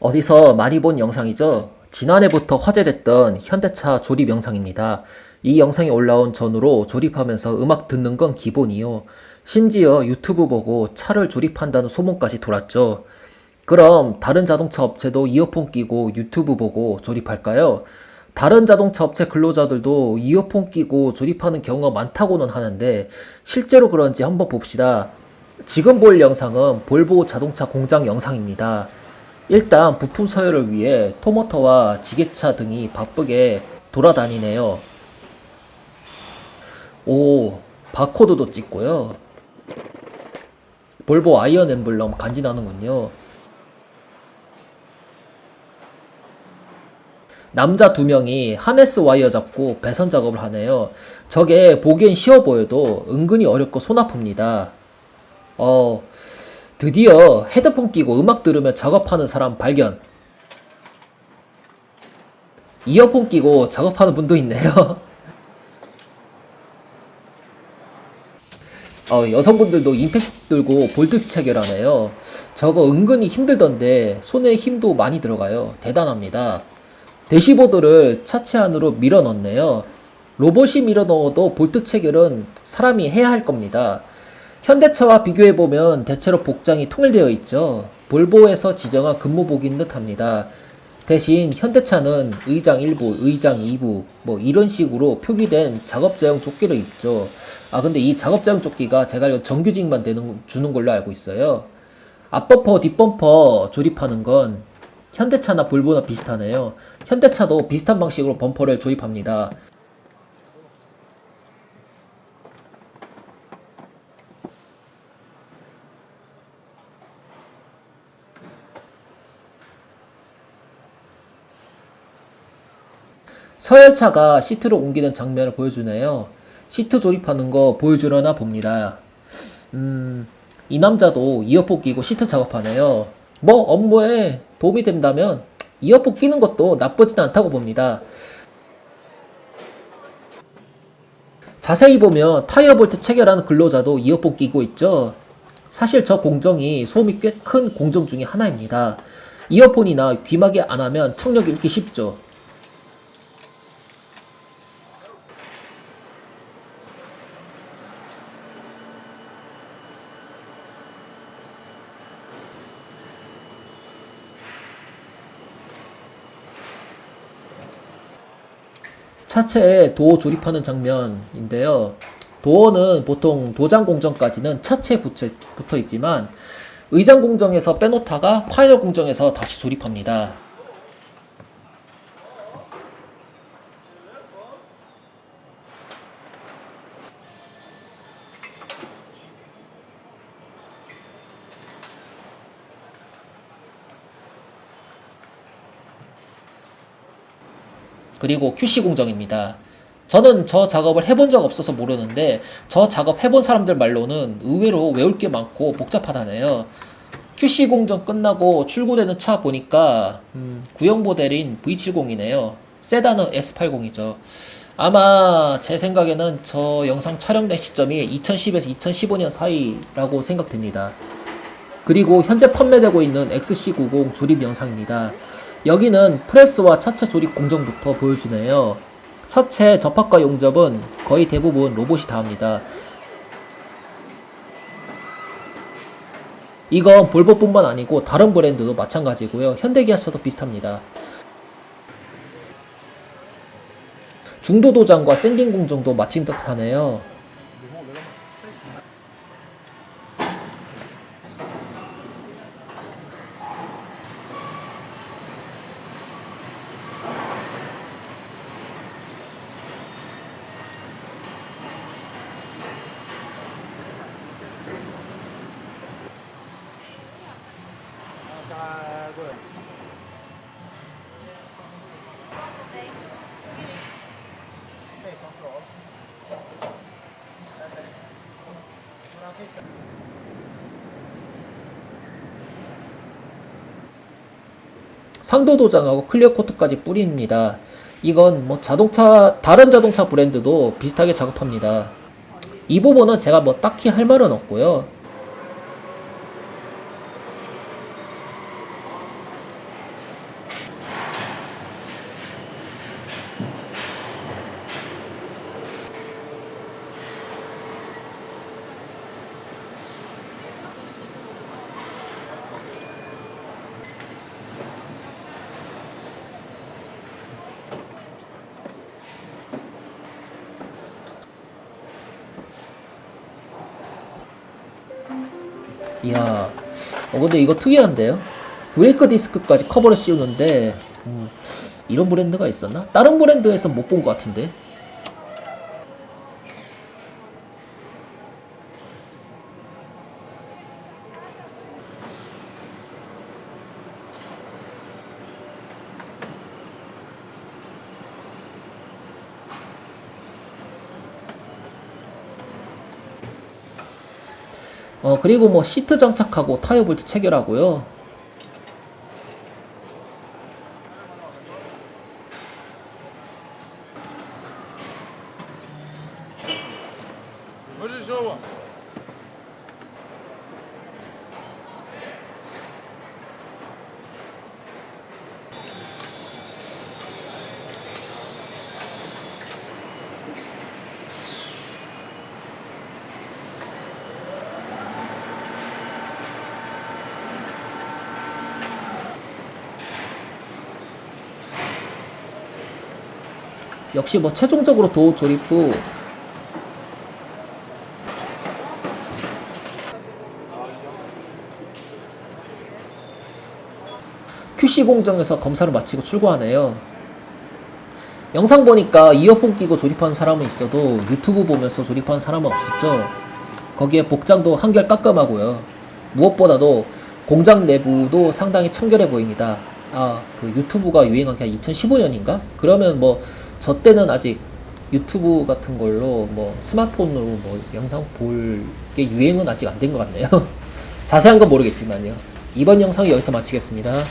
어디서 많이 본 영상이죠? 지난해부터 화제됐던 현대차 조립 영상입니다. 이 영상이 올라온 전후로 조립하면서 음악 듣는 건 기본이요. 심지어 유튜브 보고 차를 조립한다는 소문까지 돌았죠. 그럼 다른 자동차 업체도 이어폰 끼고 유튜브 보고 조립할까요? 다른 자동차 업체 근로자들도 이어폰 끼고 조립하는 경우가 많다고는 하는데 실제로 그런지 한번 봅시다. 지금 볼 영상은 볼보 자동차 공장 영상입니다. 일단 부품 서열을 위해 토모터와 지게차 등이 바쁘게 돌아다니네요. 오, 바코드도 찍고요. 볼보 아이언 엠블럼 간지나는군요. 남자 두 명이 하네스 와이어 잡고 배선 작업을 하네요. 저게 보기엔 쉬워 보여도 은근히 어렵고 손 아픕니다. 어, 드디어 헤드폰 끼고 음악 들으며 작업하는 사람 발견. 이어폰 끼고 작업하는 분도 있네요. 어, 여성분들도 임팩트 들고 볼트 체결하네요. 저거 은근히 힘들던데 손에 힘도 많이 들어가요. 대단합니다. 대시보드를 차체 안으로 밀어 넣네요. 로봇이 밀어 넣어도 볼트 체결은 사람이 해야 할 겁니다. 현대차와 비교해 보면 대체로 복장이 통일되어 있죠. 볼보에서 지정한 근무복인 듯 합니다. 대신 현대차는 의장 1부, 의장 2부 뭐 이런 식으로 표기된 작업자용 조끼를 입죠. 아 근데 이 작업자용 조끼가 제가 알기로 정규직만 되는 주는 걸로 알고 있어요. 앞범퍼, 뒷범퍼 조립하는 건 현대차나 볼보나 비슷하네요. 현대차도 비슷한 방식으로 범퍼를 조립합니다. 서열차가 시트로 옮기는 장면을 보여주네요. 시트 조립하는 거 보여주려나 봅니다. 음, 이 남자도 이어폰 끼고 시트 작업하네요. 뭐 업무에 도움이 된다면 이어폰 끼는 것도 나쁘진 않다고 봅니다. 자세히 보면 타이어 볼트 체결하는 근로자도 이어폰 끼고 있죠. 사실 저 공정이 소음이 꽤 큰 공정 중에 하나입니다. 이어폰이나 귀마개 안 하면 청력 잃기 쉽죠. 차체에 도어 조립하는 장면인데요. 도어는 보통 도장 공정까지는 차체에 붙여, 붙어 있지만 의장 공정에서 빼놓다가 파이널 공정에서 다시 조립합니다. 그리고 QC 공정입니다. 저는 저 작업을 해본 적 없어서 모르는데 저 작업 해본 사람들 말로는 의외로 외울 게 많고 복잡하다네요. QC 공정 끝나고 출고되는 차 보니까 음, 구형 모델인 V70이네요. 세단은 S80이죠. 아마 제 생각에는 저 영상 촬영된 시점이 2010에서 2015년 사이라고 생각됩니다. 그리고 현재 판매되고 있는 XC90 조립 영상입니다. 여기는 프레스와 차체 조립 공정부터 보여주네요. 차체 접합과 용접은 거의 대부분 로봇이 다 합니다. 이건 볼보뿐만 아니고 다른 브랜드도 마찬가지고요. 현대기아차도 비슷합니다. 중도 도장과 샌딩 공정도 마친 듯하네요. 상도 도장하고 클리어 코트까지 뿌립니다. 이건 뭐 자동차 다른 자동차 브랜드도 비슷하게 작업합니다. 이 부분은 제가 뭐 딱히 할 말은 없고요. 이야, 어 근데 이거 특이한데요? 브레이크 디스크까지 커버를 씌우는데 음, 이런 브랜드가 있었나? 다른 브랜드에서 못 본 것 같은데. 어 그리고 뭐 시트 장착하고 타이어 볼트 체결하고요. 역시 뭐 최종적으로 도어 조립 후 QC 공정에서 검사를 마치고 출고하네요. 영상 보니까 이어폰 끼고 조립하는 사람은 있어도 유튜브 보면서 조립하는 사람은 없었죠. 거기에 복장도 한결 깔끔하고요. 무엇보다도 공장 내부도 상당히 청결해 보입니다. 아, 그 유튜브가 유행한 게 2015년인가? 그러면 뭐, 저 때는 아직 유튜브 같은 걸로 뭐, 스마트폰으로 뭐, 영상 볼 게 유행은 아직 안 된 것 같네요. 자세한 건 모르겠지만요. 이번 영상 여기서 마치겠습니다.